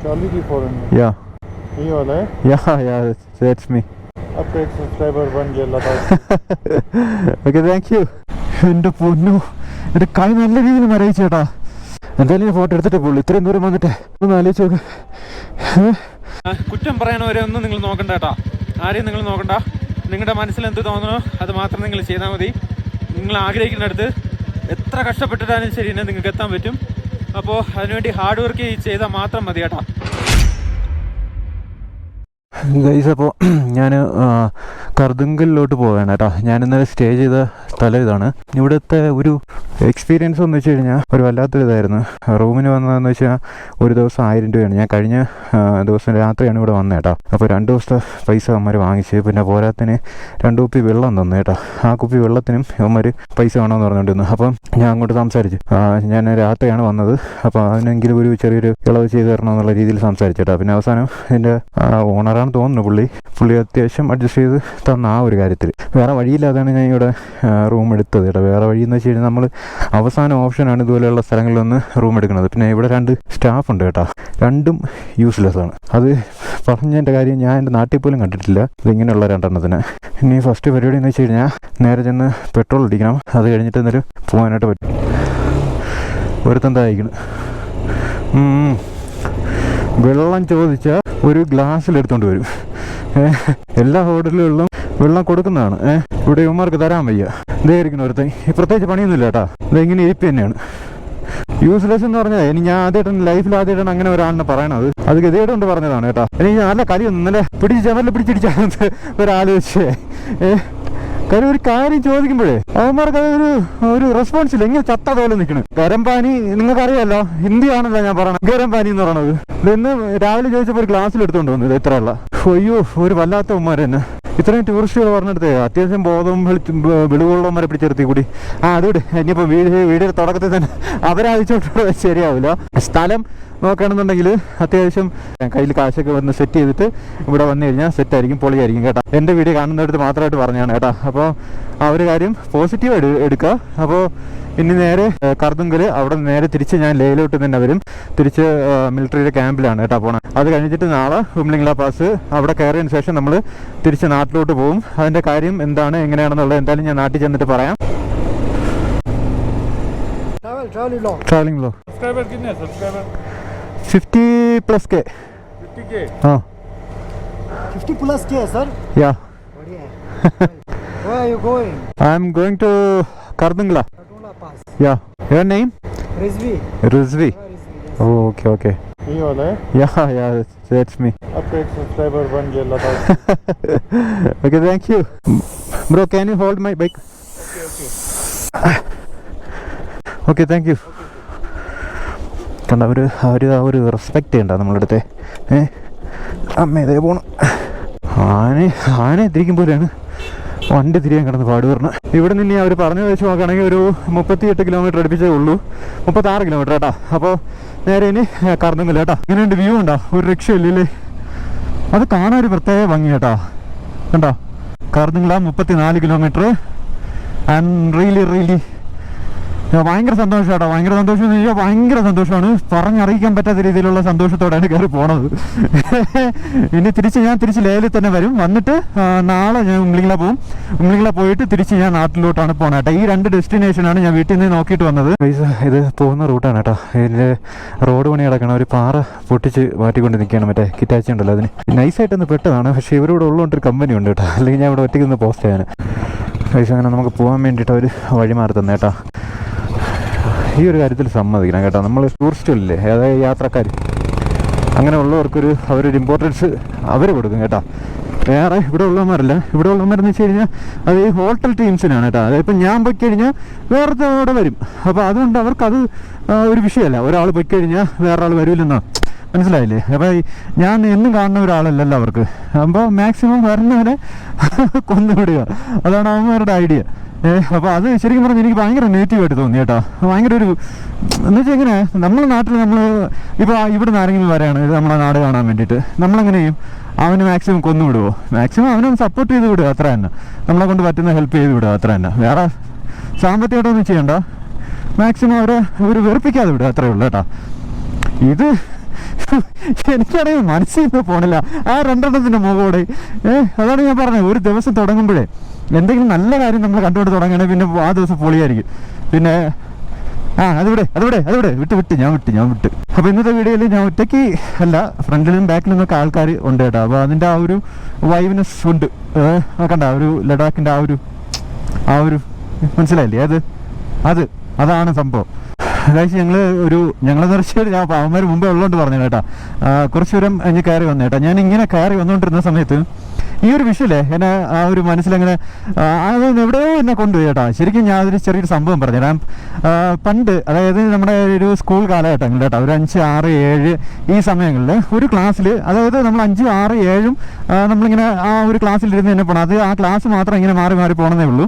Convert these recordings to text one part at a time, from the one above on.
Charlie की फोरन में Yeah. ये वाला है Yeah, yeah, that's, that's me. आपका एक सब्सक्राइबर बन गया लता ഓക്കെ താങ്ക് യു എൻ്റെ പൊന്നു എൻ്റെ കൈ നല്ല രീതിയിൽ മരയിച്ചു ചേട്ടാ എന്തായാലും ഞാൻ ഫോട്ടോ എടുത്തിട്ട് പോകുള്ളൂ ഇത്രയും ദൂരം വന്നിട്ട് ഒന്ന് ആലോചിച്ച് നോക്ക് ഏ? കുറ്റം പറയാനവരെ ഒന്നും നിങ്ങൾ നോക്കണ്ട കേട്ടോ ആരെയും നിങ്ങൾ നോക്കണ്ട നിങ്ങളുടെ മനസ്സിൽ എന്ത് തോന്നണോ അത് മാത്രം നിങ്ങൾ ചെയ്താൽ മതി നിങ്ങൾ ആഗ്രഹിക്കുന്നിടത്ത് എത്ര കഷ്ടപ്പെട്ടിട്ടാലും ശരി തന്നെ നിങ്ങൾക്ക് എത്താൻ പറ്റും അപ്പോൾ അതിനുവേണ്ടി ഹാർഡ് വർക്ക് ചെയ്താൽ മാത്രം മതി കേട്ടോ ഗൈസ് അപ്പോൾ ഞാൻ കർദുങ്കലിലോട്ട് പോവുകയാണ് കേട്ടോ. ഞാൻ ഇന്നലെ സ്റ്റേ ചെയ്ത സ്ഥലം ഇതാണ്. ഇവിടുത്തെ ഒരു എക്സ്പീരിയൻസ് എന്ന് വെച്ച് കഴിഞ്ഞാൽ ഒരു വല്ലാത്തൊരു ഇതായിരുന്നു. റൂമിന് വന്നതെന്ന് വെച്ചാൽ ഒരു ദിവസം ആയിരം രൂപയാണ്. ഞാൻ കഴിഞ്ഞ ദിവസം രാത്രിയാണ് ഇവിടെ വന്നത് കേട്ടോ. അപ്പോൾ രണ്ട് ദിവസത്തെ പൈസ അവന്മാർ വാങ്ങിച്ച് പിന്നെ പോരാത്തിന് രണ്ട് കുപ്പി വെള്ളം തന്നു കേട്ടോ. ആ കുപ്പി വെള്ളത്തിനും അവന്മാർ പൈസ വേണമെന്ന് പറഞ്ഞുകൊണ്ടിരുന്നു അപ്പം ഞാൻ അങ്ങോട്ട് സംസാരിച്ചു. ഞാൻ രാത്രിയാണ് വന്നത്. അപ്പോൾ അതിനെങ്കിലും ഒരു ചെറിയൊരു ഇളവ് ചെയ്ത് തരണം എന്നുള്ള രീതിയിൽ സംസാരിച്ചു കേട്ടോ. പിന്നെ അവസാനം എന്റെ ഓണറാണ് തോന്നുന്നു പുള്ളി. പുള്ളി അത്യാവശ്യം അഡ്ജസ്റ്റ് ചെയ്ത് തന്ന ആ ഒരു കാര്യത്തിൽ വേറെ വഴിയില്ലാതാണ് ഞാൻ ഇവിടെ റൂം എടുത്തത് കേട്ടോ. വേറെ വഴി എന്ന് വെച്ച് കഴിഞ്ഞാൽ നമ്മൾ അവസാന ഓപ്ഷനാണ് ഇതുപോലെയുള്ള സ്ഥലങ്ങളിൽ നിന്ന് റൂം എടുക്കുന്നത്. പിന്നെ ഇവിടെ രണ്ട് സ്റ്റാഫ് ഉണ്ട് കേട്ടോ. രണ്ടും യൂസ്ലെസ് ആണ്. അത് പറഞ്ഞതിന്റെ കാര്യം ഞാൻ എന്റെ നാട്ടിൽ പോലും കണ്ടിട്ടില്ല. ഇതിങ്ങനെയുള്ള രണ്ടെണ്ണത്തിന്. ഇനി ഫസ്റ്റ് പരിപാടി എന്ന് വെച്ച് കഴിഞ്ഞാൽ നേരെ ചെന്ന് പെട്രോൾ അടിക്കണം. അത് കഴിഞ്ഞിട്ട് എന്തായാലും പോകാനായിട്ട് പറ്റും. ഒരുത്തന്താ അയക്കണം വെള്ളം ചോദിച്ച ഒരു ഗ്ലാസ്സിൽ എടുത്തോണ്ട് വരും. എല്ലാ ഹോട്ടലുകളിലും വെള്ളം കൊടുക്കുന്നതാണ്. ഏഹ് ഇവിടെ ഇവന്മാർക്ക് തരാൻ വയ്യ. ഇതായിരിക്കണം ഒരുത്തൻ. ഈ പ്രത്യേകിച്ച് പണിയൊന്നുമില്ല കേട്ടാ. ഇതെങ്ങനെ ഇരിപ്പ് തന്നെയാണ്. യൂസ്ലെസ് എന്ന് പറഞ്ഞാൽ ഇനി ഞാൻ ആദ്യമായിട്ടാണ് ലൈഫിൽ ആദ്യമായിട്ടാണ് അങ്ങനെ ഒരാളിനെ പറയണത്. അത് ഗതികേടുകൊണ്ട് പറഞ്ഞതാണ് കേട്ടോ. ഇനി നല്ല കലിയൊന്നും നല്ല പിടിച്ച് ചവറിൽ പിടിച്ചിടിച്ചാൽ ഒരാലോചിച്ചേ. ഏഹ് കാര്യം ഒരു കാര്യം ചോദിക്കുമ്പോഴേ അവന്മാർക്ക് അതൊരു ഒരു റെസ്പോൺസ് ഇല്ല. ഇങ്ങനെ ചത്ത പോലെ നിൽക്കണ് ഗരം പാനി നിങ്ങൾക്കറിയാലോ ഹിന്ദിയാണല്ലോ ഞാൻ പറയണത്. ഗരം പാനി എന്ന് പറയണത്. ഇന്ന് രാവിലെ ചോദിച്ചപ്പോൾ ഒരു ക്ലാസ്സിൽ എടുത്തുകൊണ്ട് വന്നത് ഇത്രയുള്ള അയ്യോ ഒരു വല്ലാത്ത ഉമ്മാർ തന്നെ. ഇത്രയും ടൂറിസ്റ്റുകൾ പറഞ്ഞെടുത്തേ അത്യാവശ്യം ബോധവും വെളിവുള്ളവന്മാരെ പിടിച്ചെടുത്തി കൂടി. ആ അതുകൂടി ഇനിയിപ്പോൾ വീട് വീടിന്റെ തുടക്കത്തിൽ തന്നെ അവരാദിച്ചോട്ട് ശരിയാവില്ല. സ്ഥലം നോക്കുകയാണെന്നുണ്ടെങ്കിൽ അത്യാവശ്യം കയ്യിൽ കാശൊക്കെ വന്ന് സെറ്റ് ചെയ്തിട്ട് ഇവിടെ വന്നു കഴിഞ്ഞാൽ സെറ്റായിരിക്കും പൊളിയായിരിക്കും കേട്ടോ. എന്റെ വീഡിയോ കാണുന്നിടത്ത് മാത്രമായിട്ട് പറഞ്ഞാണ് കേട്ടോ. അപ്പോൾ ആ ഒരു കാര്യം പോസിറ്റീവായിട്ട് എടുക്കുക. അപ്പോൾ ഇനി നേരെ കർദുങ്കൽ അവിടെ നേരെ തിരിച്ച് ഞാൻ ലേയിലോട്ട് തന്നെ വരും. തിരിച്ച് മിലിറ്ററിയുടെ ക്യാമ്പിലാണ് കേട്ടോ പോണത് അത് കഴിഞ്ഞിട്ട് നാളെ ഉംലിംഗ്ല പാസ്. അവിടെ കയറിയതിന് ശേഷം നമ്മൾ തിരിച്ച് നാട്ടിലോട്ട് പോകും അതിന്റെ കാര്യം എന്താണ് എങ്ങനെയാണെന്നുള്ളത് എന്തായാലും ഞാൻ നാട്ടിൽ ചെന്നിട്ട് പറയാം. Travelling law subscriber Fifty plus fifty plus K ಹಾಂ fifty plus K sir yeah Where are you going? I am going to Karbangla. Karbangla Pass. Yeah. Your name? Rizvi. Rizvi. Oh, okay, okay. You all eh? Yeah, yeah, that's, that's me. Update subscriber one year. okay, thank you. Bro, can you hold my bike? Okay, okay. okay, thank you. Okay. കണ്ട അവർ അവർ ആ ഒരു respect ചെയ്യണ്ട നമ്മളടുത്ത് ഏഹ് അമ്മ ഇതേ പോണം. ആന ആന തിരിക്കുമ്പോഴാണ് വണ്ടി തിരിയാൻ കിടന്ന് പാട് പറഞ്ഞു ഇവിടെ നിന്ന് അവർ പറഞ്ഞു വെച്ച് നോക്കുകയാണെങ്കിൽ ഒരു മുപ്പത്തിയെട്ട് കിലോമീറ്റർ അടുപ്പിച്ചേ ഉള്ളൂ. മുപ്പത്താറ് കിലോമീറ്റർ കേട്ടോ. അപ്പോൾ നേരെ ഇനി കറന്നുമില്ല കേട്ടോ. ഇങ്ങനെയുണ്ട് വ്യൂ ഉണ്ടോ? ഒരു രക്ഷയില്ലേ അത് കാണാൻ ഒരു പ്രത്യേക ഭംഗി കേട്ടോ. കണ്ടോ? കാർന്നുങ്ങള മുപ്പത്തിനാല് കിലോമീറ്റർ ആൻഡ് റിയലി റിയലി ഭയങ്കര സന്തോഷം കേട്ടോ ഭയങ്കര സന്തോഷം എന്ന് ചോദിച്ചാൽ ഭയങ്കര സന്തോഷമാണ്. പറഞ്ഞറിയിക്കാൻ പറ്റാത്ത രീതിയിലുള്ള സന്തോഷത്തോടെയാണ് കയറി പോണത്. ഇനി തിരിച്ച് ഞാൻ തിരിച്ച് ലേലിൽ തന്നെ വരും. വന്നിട്ട് നാളെ ഞാൻ ഉമ്ലിംഗ്ല പോവും. ഉമ്ലിംഗ്ല പോയിട്ട് തിരിച്ച് ഞാൻ നാട്ടിലോട്ടാണ് പോണത് കേട്ടോ. ഈ രണ്ട് ഡെസ്റ്റിനേഷനാണ് ഞാൻ വീട്ടിൽ നിന്ന് നോക്കിയിട്ട് വന്നത്. ഇത് പോകുന്ന റൂട്ടാണ് കേട്ടോ. ഇതിന്റെ റോഡ് പണി കിടക്കണം ഒരു പാറ പൊട്ടിച്ച് മാറ്റിക്കൊണ്ട് നിൽക്കുകയാണ് മറ്റേ കിറ്റാച്ചി ഉണ്ടല്ലോ അതിന്. നൈസായിട്ടൊന്ന് പെട്ടതാണ്. പക്ഷേ ഇവരോട് ഉള്ളതുകൊണ്ടൊരു കമ്പനി ഉണ്ട് കേട്ടോ. അല്ലെങ്കിൽ ഞാൻ ഇവിടെ ഒറ്റയ്ക്ക് നിന്ന് പോസ്റ്റ് ചെയ്യാൻ. പൈസ അങ്ങനെ നമുക്ക് പോകാൻ വേണ്ടിയിട്ട് അവർ വഴി മാറി തന്നെ കേട്ടോ. ഈ ഒരു കാര്യത്തിൽ സമ്മതിക്കണം കേട്ടോ. നമ്മൾ ടൂറിസ്റ്റുകളില്ലേ അതായത് യാത്രക്കാർ അങ്ങനെ ഉള്ളവർക്കൊരു അവരൊരു ഇമ്പോർട്ടൻസ് അവർ കൊടുക്കും കേട്ടോ. വേറെ ഇവിടെ ഉള്ളവന്മാരല്ല. ഇവിടെ ഉള്ളവന്മാരെന്ന് വെച്ച് കഴിഞ്ഞാൽ അത് ഈ ഹോട്ടൽ ടീംസിനാണ് കേട്ടോ. അതായത് ഇപ്പം ഞാൻ പോയി കഴിഞ്ഞാൽ വേറത്തെ അവിടെ വരും. അപ്പോൾ അതുകൊണ്ട് അവർക്കത് ഒരു വിഷയമല്ല. ഒരാൾ പോയി കഴിഞ്ഞാൽ വേറെ ആൾ വരില്ലെന്നാണ് മനസ്സിലായില്ലേ അപ്പോൾ ഞാൻ എന്നും കാണുന്ന ഒരാളല്ലല്ലോ അവർക്ക്. അപ്പോൾ മാക്സിമം വരുന്നവരെ കൊന്നുവിടുക. അതാണ് അവന്മാരുടെ ഐഡിയ അപ്പോൾ അത് ശരിക്കും പറഞ്ഞാൽ എനിക്ക് ഭയങ്കര നെഗറ്റീവായിട്ട് തോന്നി കേട്ടോ. ഭയങ്കര ഒരു എന്ന് വെച്ചാൽ എങ്ങനെ നമ്മുടെ നാട്ടിൽ നമ്മൾ ഇപ്പോൾ ഇവിടെ നിന്ന് ആരെങ്കിലും വരെയാണ് നമ്മളെ നാട് കാണാൻ വേണ്ടിയിട്ട് നമ്മളെങ്ങനെ ചെയ്യും? അവന് മാക്സിമം കൊന്നു വിടുവോ? മാക്സിമം അവനൊന്ന് സപ്പോർട്ട് ചെയ്ത് വിടുക അത്ര തന്നെ. നമ്മളെ കൊണ്ട് പറ്റുന്ന ഹെൽപ്പ് ചെയ്ത് വിടുക അത്ര തന്നെ. വേറെ സാമ്പത്തികമായിട്ടൊന്നും ചെയ്യണ്ട. മാക്സിമം അവരെ ഒരു വെറുപ്പിക്കാതെ വിടുക അത്രേ ഉള്ളൂ കേട്ടോ. ഇത് എനിക്കാണെങ്കിൽ മനസ്സിൽ നിന്ന് പോണില്ല. ആ രണ്ടെണ്ണത്തിന്റെ മുഖോടെ ഏഹ് അതാണ് ഞാൻ പറഞ്ഞത്. ഒരു ദിവസം തുടങ്ങുമ്പോഴേ എന്തെങ്കിലും നല്ല കാര്യം നമ്മൾ കണ്ടുകൊണ്ട് തുടങ്ങുകയാണെങ്കിൽ പിന്നെ ആ ദിവസം പൊളിയായിരിക്കും. പിന്നെ ആ അതിവിടെ അതിവിടെ അതിവിടെ വിട്ട് വിട്ട് ഞാൻ വിട്ട് ഞാൻ വിട്ട്. അപ്പോൾ ഇന്നത്തെ വീഡിയോയിൽ ഞാൻ ഒറ്റയ്ക്ക് അല്ല ഫ്രണ്ടിലും ബാക്കിലും ഒക്കെ ആൾക്കാർ ഉണ്ട് കേട്ടോ. അപ്പോൾ അതിന്റെ ആ ഒരു വൈവിനെസ് ഉണ്ട്. കണ്ട ഒരു ലഡാക്കിന്റെ ആ ഒരു ആ ഒരു മനസ്സിലായില്ലേ? അത് അത് അതാണ് സംഭവം. അതായത് ഞങ്ങൾ ഒരു ഞങ്ങൾ നിറച്ച് ഞാൻ അവന്മാർ മുമ്പേ ഉള്ളതുകൊണ്ട് പറഞ്ഞു കേട്ടോ. കുറച്ചു ദൂരം കഴിഞ്ഞ് കയറി വന്നു കേട്ടോ. ഞാൻ ഇങ്ങനെ കയറി വന്നുകൊണ്ടിരുന്ന സമയത്ത് ഈ ഒരു വിഷയല്ലേ എന്നെ ആ ഒരു മനസ്സിലങ്ങനെ അത് എവിടെയോ എന്നെ കൊണ്ടുപോയി കേട്ടോ. ശരിക്കും ഞാൻ അതൊരു ചെറിയൊരു സംഭവം പറഞ്ഞു. ഞാൻ പണ്ട് അതായത് നമ്മുടെ ഒരു സ്കൂൾ കാലഘട്ടങ്ങളിൽ കേട്ടോ ഒരു അഞ്ച് ആറ് ഏഴ് ഈ സമയങ്ങളിൽ ഒരു ക്ലാസ്സിൽ അതായത് നമ്മൾ അഞ്ച് ആറ് ഏഴും നമ്മളിങ്ങനെ ആ ഒരു ക്ലാസ്സിലിരുന്ന് തന്നെ പോകണം അത് ആ ക്ലാസ് മാത്രം ഇങ്ങനെ മാറി മാറി പോകണമെന്നേ ഉള്ളൂ.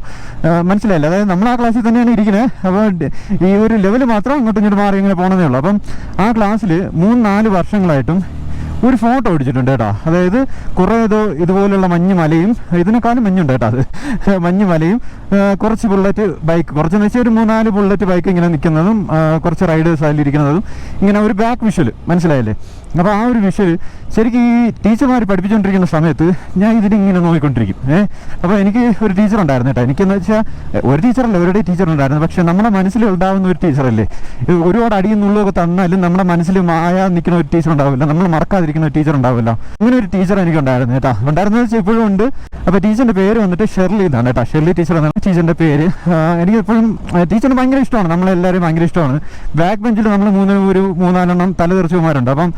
മനസ്സിലായില്ല? അതായത് നമ്മൾ ആ ക്ലാസ്സിൽ തന്നെയാണ് ഇരിക്കുന്നത് അപ്പോൾ ഈ ഒരു ലെവൽ മാത്രം അങ്ങോട്ടും ഇങ്ങോട്ട് മാറി ഇങ്ങനെ പോകണമെന്നേ ഉള്ളൂ. അപ്പം ആ ക്ലാസ്സിൽ മൂന്ന് നാല് വർഷങ്ങളായിട്ടും ഒരു ഫോട്ടോ അടിച്ചിട്ടുണ്ട് കേട്ടോ. അതായത് കുറേ ഇത് ഇതുപോലുള്ള മഞ്ഞ് മലയും ഇതിനേക്കാളും മഞ്ഞുണ്ട് കേട്ടോ അത്. മഞ്ഞ് മലയും കുറച്ച് ബുള്ളറ്റ് ബൈക്ക് കുറച്ചെന്ന് വെച്ചാൽ ഒരു മൂന്നാൽ ബുള്ളറ്റ് ബൈക്ക് ഇങ്ങനെ നിൽക്കുന്നതും കുറച്ച് റൈഡേഴ്സ് അതിലിരിക്കുന്നതും ഇങ്ങനെ ഒരു ബാക്ക് വിഷ്വൽ മനസ്സിലായല്ലേ? അപ്പോൾ ആ ഒരു വിഷ്വൽ ശരിക്കും ഈ ടീച്ചർമാർ പഠിപ്പിച്ചുകൊണ്ടിരിക്കുന്ന സമയത്ത് ഞാൻ ഇതിനിങ്ങനെ നോക്കിക്കൊണ്ടിരിക്കും. ഏഹ് അപ്പോൾ എനിക്ക് ഒരു ടീച്ചർ ഉണ്ടായിരുന്നു കേട്ടോ. എനിക്കെന്ന് വെച്ചാൽ ഒരു ടീച്ചറല്ല ഒരുടെ ടീച്ചർ ഉണ്ടായിരുന്നു പക്ഷെ നമ്മുടെ മനസ്സിൽ ഉണ്ടാവുന്ന ഒരു ടീച്ചറല്ലേ? ഒരുപാട് അടിയെന്നുള്ളതൊക്കെ തന്നാലും നമ്മുടെ മനസ്സിൽ മായ നിൽക്കുന്ന ഒരു ടീച്ചർ ഉണ്ടാവില്ല നമ്മൾ മറക്കാതിരിക്കുന്ന ഒരു ടീച്ചർ ഉണ്ടാവില്ല അങ്ങനെ ഒരു ടീച്ചർ എനിക്ക് ഉണ്ടായിരുന്നു കേട്ടോ. ഉണ്ടായിരുന്നത് വെച്ചാൽ ഇപ്പോഴും ഉണ്ട്. അപ്പോൾ ടീച്ചറിന്റെ പേര് വന്നിട്ട് ഷെർലി എന്നാണ് കേട്ടോ. ഷെർലി ടീച്ചർ എന്നാണ് ടീച്ചറിന്റെ പേര്. എനിക്ക് എപ്പോഴും ടീച്ചറിന് ഭയങ്കര ഇഷ്ടമാണ്. നമ്മളെല്ലാവരും ഭയങ്കര ഇഷ്ടമാണ്. ബാക്ക് ബെഞ്ചിൽ നമ്മൾ മൂന്ന് ഒരു മൂന്നാലെണ്ണം തലതെറിച്ചുമാരുണ്ട് അപ്പം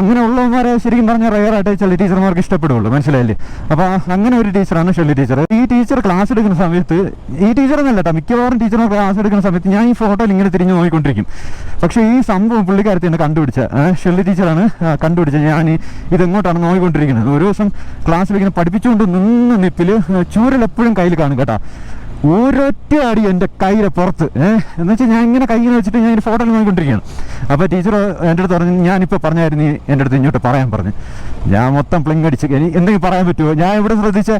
അങ്ങനെ ഉള്ളവന്മാരെ ശരിക്കും പറഞ്ഞാൽ റയറായിട്ട് ചില ടീച്ചർമാർക്ക് ഇഷ്ടപ്പെടുള്ളൂ. മനസ്സിലായില്ലേ? അപ്പോൾ അങ്ങനെ ഒരു ടീച്ചറാണ് ഷെല്ലി ടീച്ചർ. ഈ ടീച്ചർ ക്ലാസ് എടുക്കുന്ന സമയത്ത് ഈ ടീച്ചർ എന്നല്ല മിക്കവാറും ടീച്ചർമാർ ക്ലാസ് എടുക്കുന്ന സമയത്ത് ഞാൻ ഈ ഫോട്ടോയിൽ ഇങ്ങനെ തിരിഞ്ഞു നോക്കിക്കൊണ്ടിരിക്കും. പക്ഷേ ഈ സംഭവം പുള്ളിക്കാരത്തി എന്നെ കണ്ടുപിടിച്ച ഷെല്ലി ടീച്ചറാണ് കണ്ടുപിടിച്ചത് ഞാൻ ഇതെങ്ങോട്ടാണ് നോക്കിക്കൊണ്ടിരിക്കുന്നത്. ഒരു ദിവസം ക്ലാസ്സിൽ ഇങ്ങനെ പഠിപ്പിച്ചുകൊണ്ട് നിന്ന് നിപ്പിൽ ചൂരൽ എപ്പോഴും കയ്യിൽ കാണും കേട്ടോ. ഒരൊറ്റ അടി എന്റെ കയ്യിലെ പുറത്ത് ഏഹ് എന്ന് വെച്ചാൽ ഞാൻ ഇങ്ങനെ കയ്യിൽ വെച്ചിട്ട് ഞാൻ ഫോട്ടോ നോക്കിക്കൊണ്ടിരിക്കുകയാണ്. അപ്പോൾ ടീച്ചർ എന്റെ അടുത്ത് പറഞ്ഞു ഞാനിപ്പോൾ പറഞ്ഞായിരുന്നു എന്റെ അടുത്ത് ഇങ്ങോട്ട് പറയാൻ പറഞ്ഞു. ഞാൻ മൊത്തം പ്ലിങ് അടിച്ച് ഇനി എന്തെങ്കിലും പറയാൻ പറ്റുമോ? ഞാൻ ഇവിടെ ശ്രദ്ധിച്ച